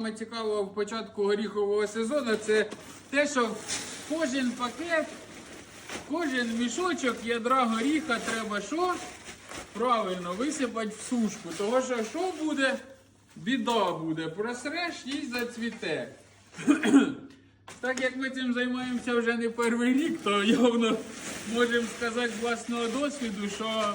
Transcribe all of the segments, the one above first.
Саме цікаво в початку горіхового сезону це те, що кожен пакет, кожен мішочок ядра горіха треба що? Правильно висипати в сушку. Того що що буде? Біда буде. Просреш і зацвіте. Так як ми цим займаємося вже не перший рік, то явно можемо сказати з власного досвіду, що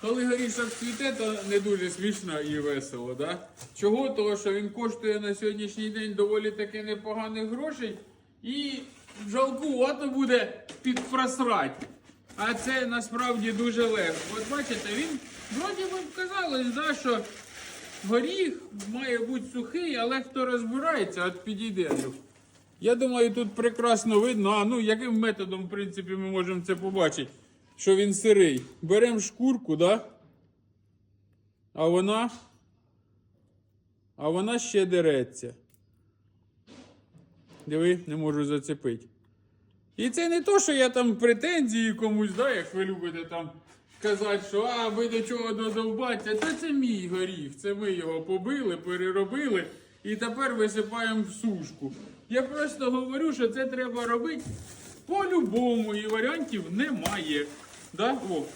коли горішок цвіте, то не дуже смішно і весело, да? Чого? Того, що він коштує на сьогоднішній день доволі таки непоганих грошей і жалкувато буде підпросрать. А це насправді дуже легко. От бачите, він вроді би казалось, да, що горіх має бути сухий, але хто розбирається, от підійде. Я думаю, тут прекрасно видно, а ну яким методом, в принципі, ми можемо це побачити, що він сирий. Беремо шкурку, да? А вона. А вона ще дереться. Диви, не можу зацепити. І це не то, що я там претензії комусь, да, як ви любите там казати, що а ви до чого додовбаться. Та це мій горіх. Це ми його побили, переробили і тепер висипаємо в сушку. Я просто говорю, що це треба робити по-любому, і варіантів немає. Да? О.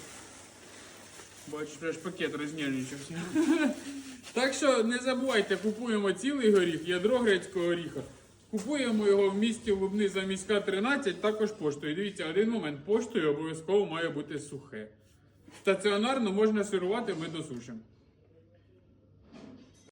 Бачите, аж пакет рознервничався. Так що не забувайте, купуємо цілий горіх, ядро грецького горіха. Купуємо його в місті Лубни за міська 13, також поштою. Дивіться, один момент поштою обов'язково має бути сухе. Стаціонарно можна сирувати, ми досушимо.